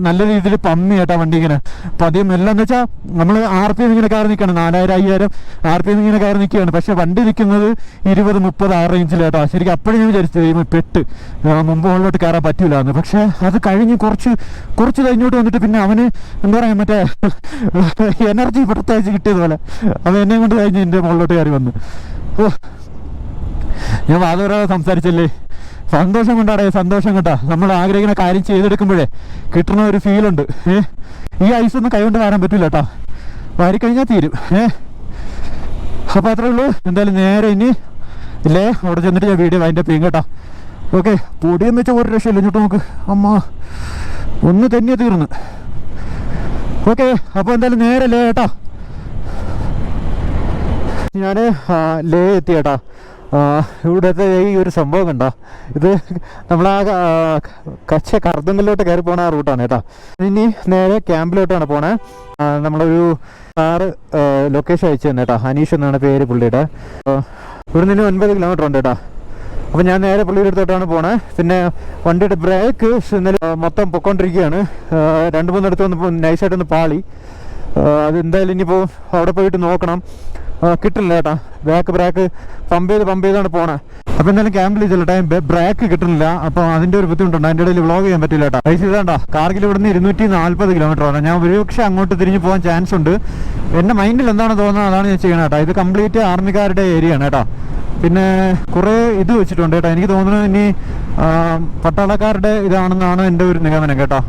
നല്ല രീതിയിൽ പമ്മി കേട്ടോ വണ്ടി ഇങ്ങനെ. പതിയും എല്ലാം എന്ന് വെച്ചാൽ നമ്മൾ ആർ പി എം ഇങ്ങനെ കയറി നിൽക്കുകയാണ് നാലായിരം അയ്യായിരം ആർ പി ഇങ്ങനെ കയറി നിൽക്കുകയാണ് പക്ഷെ വണ്ടി നിൽക്കുന്നത് ഇരുപത് മുപ്പത് ആ റേഞ്ചിൽ കേട്ടോ ശരിക്കും അപ്പോഴും ഞാൻ വിചാരിച്ചു കഴിയുമ്പോൾ പെട്ട്. മുമ്പ് മുകളിലോട്ട് കയറാൻ പറ്റില്ല എന്ന് പക്ഷെ അത് കഴിഞ്ഞ് കുറച്ച് കുറച്ച് കഴിഞ്ഞോട്ട് വന്നിട്ട് പിന്നെ അവന് എന്താ പറയാ മറ്റേ എനർജി പ്രത്യേകിച്ച് കിട്ടിയതുപോലെ അവൻ എന്നെ കൊണ്ട് കഴിഞ്ഞ് എന്റെ മുകളിലോട്ട് കയറി വന്നു. ഓ ഞാൻ വാദവരാതെ സംസാരിച്ചല്ലേ? സന്തോഷം കൊണ്ടാടേ സന്തോഷം കേട്ടാ. നമ്മൾ ആഗ്രഹിക്കുന്ന കാര്യം ചെയ്തെടുക്കുമ്പോഴേ കിട്ടുന്ന ഒരു ഫീലുണ്ട് ഏഹ് ഈ ഐസ് ഒന്നും കൈകൊണ്ട് വരാൻ പറ്റില്ല കേട്ടോ. വാരിക്കഴിഞ്ഞാൽ തീരും. ഏഹ് അപ്പോൾ അത്രേ ഉള്ളൂ. എന്തായാലും നേരെ ഇനി ഇല്ലേ അവിടെ ചെന്നിട്ട് ഞാൻ വീഡിയോ അതിന്റെ പെയ്യും കേട്ടോ. ഓക്കെ പൊടിയെന്ന് വെച്ചാൽ ഒരു രക്ഷയില്ല. ഇങ്ങോട്ട് നമുക്ക് അമ്മ ഒന്ന് തന്നെ തീർന്ന്. ഓക്കെ അപ്പോൾ എന്തായാലും നേരെ ലേ കേട്ടോ. ഞാൻ ലേ എത്തി കേട്ടോ ആ, ഇവിടുത്തെ ഈ ഒരു സംഭവം കണ്ടോ. ഇത് നമ്മൾ ആ കച്ച കർദങ്ങളിലോട്ട് കയറി പോണ ആ റൂട്ടാണ് കേട്ടോ. ഇനി നേരെ ക്യാമ്പിലോട്ടാണ് പോണേ. നമ്മളൊരു ആറ് ലൊക്കേഷൻ അയച്ചു തന്നെ കേട്ടോ. ഹനീഷ് എന്നാണ് പേര് പുള്ളിയുടെ. ഇവിടെ നിന്ന് ഒൻപത് കിലോമീറ്റർ ഉണ്ട് കേട്ടോ. അപ്പം ഞാൻ നേരെ പുള്ളിയുടെ അടുത്തോട്ടാണ് പോണേ. പിന്നെ വണ്ടിയുടെ ബ്രേക്ക് ഇന്നലെ മൊത്തം പൊക്കോണ്ടിരിക്കുകയാണ് രണ്ട് മൂന്നിടത്ത് ഒന്ന് നൈസായിട്ടൊന്ന് പാളി. അത് എന്തായാലും ഇനിയിപ്പോൾ അവിടെ പോയിട്ട് നോക്കണം. കിട്ടില്ല ചേട്ടാ ബാക്ക് ബ്രേക്ക് പമ്പ് ചെയ്ത് പമ്പ് ചെയ്താണ് പോണേ. അപ്പൊ എന്തായാലും ക്യാമ്പിൽ ചെല്ലട്ടെ. ബ്രേക്ക് കിട്ടുന്നില്ല. അപ്പൊ അതിന്റെ ഒരു ബുദ്ധിമുട്ടുണ്ട്. അതിന്റെ ഇടയിൽ വ്ളോഗ് ചെയ്യാൻ പറ്റില്ല കേട്ടോ. പൈസ ഇതാണ്ടോ കാർഗിൽ ഇവിടുന്ന് ഇരുന്നൂറ്റി നാല്പത് കിലോമീറ്റർ ആണ്. ഞാൻ ഒരുപക്ഷെ അങ്ങോട്ട് തിരിഞ്ഞു പോകാൻ ചാൻസ് ഉണ്ട്. എന്റെ മൈൻഡിൽ എന്താണ് തോന്നുന്നത്? അതാണ് ഞാൻ ചെയ്യണം കേട്ടോ. ഇത് കംപ്ലീറ്റ് ആർമിക്കാരുടെ ഏരിയ ആണ് കേട്ടോ. പിന്നെ കുറേ ഇത് വെച്ചിട്ടുണ്ട് കേട്ടോ. എനിക്ക് തോന്നുന്നു ഇനി പട്ടാളക്കാരുടെ ഇതാണെന്നാണ് എന്റെ ഒരു നിഗമനം കേട്ടോ.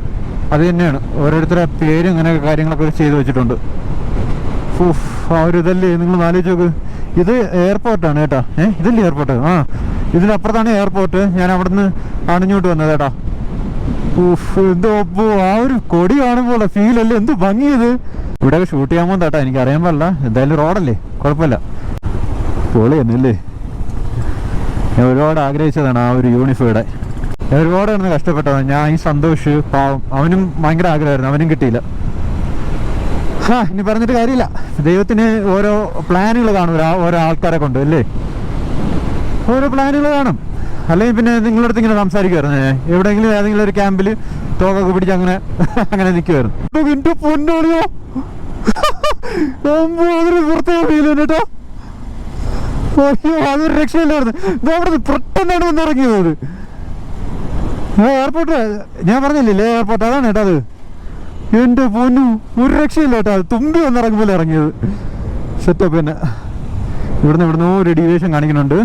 അത് തന്നെയാണ്. ഓരോരുത്തരുടെ പേരും ഇങ്ങനെ കാര്യങ്ങളൊക്കെ ചെയ്തു വെച്ചിട്ടുണ്ട്. ആ ഒരു ഇതല്ലേ? നിങ്ങൾ ആലോചിച്ച് നോക്ക്. ഇത് എയർപോർട്ടാണ് കേട്ടോ. ഏ ഇതല്ലേ എയർപോർട്ട് ആ ഇതിനപ്പുറത്താണ് എയർപോർട്ട് ഞാൻ അവിടെ നിന്ന് അണിഞ്ഞോട്ട് വന്നത് കേട്ടോ. എന്തോ ആ ഒരു കൊടി കാണുമ്പോൾ ഫീൽ അല്ലേ? എന്ത് ഭംഗിയത്. ഇവിടെ ഷൂട്ട് ചെയ്യാൻ പോകുന്ന എനിക്ക് അറിയാൻ പാടില്ല. എന്തായാലും റോഡല്ലേ? കുഴപ്പമില്ല. പൊളി തന്നെ അല്ലേ? ഞാൻ ഒരുപാട് ആഗ്രഹിച്ചതാണ് ആ ഒരു യൂണിഫോയുടെ ഒരുപാട് കഷ്ടപ്പെട്ടതാണ്. ഞാൻ ഈ സന്തോഷ് പാവം. അവനും ഭയങ്കര ആഗ്രഹമായിരുന്നു. അവനും കിട്ടിയില്ല. ആ ഇനി പറഞ്ഞിട്ട് കാര്യമില്ല. ദൈവത്തിന് ഓരോ പ്ലാനുകൾ കാണും. ഓരോ ആൾക്കാരെ കൊണ്ട് അല്ലേ? ഓരോ പ്ലാനുകൾ കാണും. അല്ലെങ്കിൽ പിന്നെ നിങ്ങളുടെ ഇങ്ങനെ സംസാരിക്കുമായിരുന്നു എവിടെയെങ്കിലും ഏതെങ്കിലും ഒരു ക്യാമ്പിൽ തോക്കൊക്കെ പിടിച്ച് അങ്ങനെ അങ്ങനെ നിൽക്കുമായിരുന്നു അതൊരു രക്ഷയില്ലായിരുന്നു. ഇത് അവിടെ പെട്ടെന്നാണ് വന്നിറങ്ങിയത് എയർപോർട്ട് ഞാൻ പറഞ്ഞില്ലേ എയർപോർട്ട് അതാണ് കേട്ടോ അത്. എന്റെ പൊന്നു ഒരു രക്ഷയില്ല തുമ്പി വന്നിറങ്ങി പോലെ ഇറങ്ങിയത്. സെറ്റപ്പ് തന്നെ. ഇവിടുന്ന് ഇവിടുന്ന് ഒരു ഡീവിയേഷൻ കാണിക്കുന്നുണ്ട്.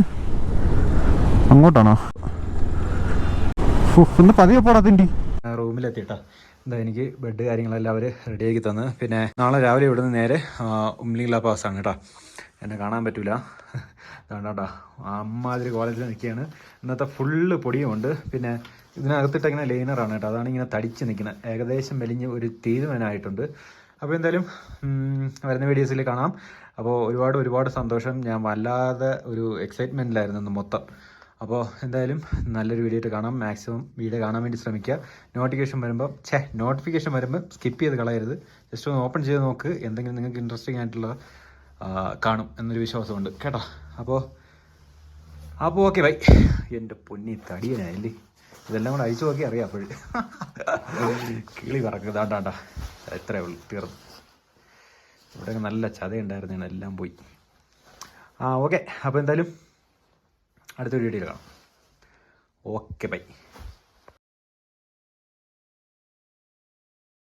അങ്ങോട്ടാണോ? ഒന്ന് പതിയെ പോടാ റൂമിലെത്തിട്ടാ എന്താ എനിക്ക് ബെഡ് കാര്യങ്ങളെല്ലാം അവർ റെഡിയാക്കി തന്ന്. പിന്നെ നാളെ രാവിലെ ഇവിടുന്ന് നേരെ ഉംലിംഗ്ല പാസ് ആണ് കേട്ടോ. എന്നെ കാണാൻ പറ്റൂല. അതുകൊണ്ടാട്ടാ അമ്മാതിരി കോളേജിൽ നിൽക്കുകയാണ്. ഇന്നത്തെ ഫുള്ള് പൊടിയുമുണ്ട് പിന്നെ ഇതിനകത്തിട്ട് ഇങ്ങനെ ലൈനറാണ് കേട്ടോ. അതാണ് ഇങ്ങനെ തടിച്ച് നിൽക്കുന്നത്. ഏകദേശം മെലിഞ്ഞ് ഒരു തീരുമാനമായിട്ടുണ്ട്. അപ്പോൾ എന്തായാലും വരുന്ന വീഡിയോസിൽ കാണാം. അപ്പോൾ ഒരുപാട് ഒരുപാട് സന്തോഷം. ഞാൻ വല്ലാതെ ഒരു എക്സൈറ്റ്മെന്റിലായിരുന്നു മൊത്തം. അപ്പോൾ എന്തായാലും നല്ലൊരു വീഡിയോ ആയിട്ട് കാണാം. മാക്സിമം വീഡിയോ കാണാൻ വേണ്ടി ശ്രമിക്കുക. നോട്ടിഫിക്കേഷൻ വരുമ്പോൾ ഛേ നോട്ടിഫിക്കേഷൻ വരുമ്പോൾ സ്കിപ്പ് ചെയ്ത് കളയരുത്. ജസ്റ്റ് ഒന്ന് ഓപ്പൺ ചെയ്ത് നോക്ക്. എന്തെങ്കിലും നിങ്ങൾക്ക് ഇൻട്രസ്റ്റിംഗ് ആയിട്ടുള്ള കാണും എന്നൊരു വിശ്വാസമുണ്ട്. കേട്ടോ. അപ്പോൾ അപ്പോൾ ഓക്കെ ബൈ എന്റെ പൊന്നി തടിയനായില്ലേ ഇതെല്ലാം കൂടെ അയച്ചു നോക്കി അറിയാം അപ്പോഴും. കിളി പറക്കുക ദാണ്ടാ എത്രയേ ഉള്ളൂ. തീർന്നു. ഇവിടെ നല്ല ചതയുണ്ടായിരുന്നു. എല്ലാം പോയി. ആ ഓക്കെ. അപ്പോൾ എന്തായാലും അടുത്തൊരു വീഡിയോയിൽ കാണാം. Okay bye.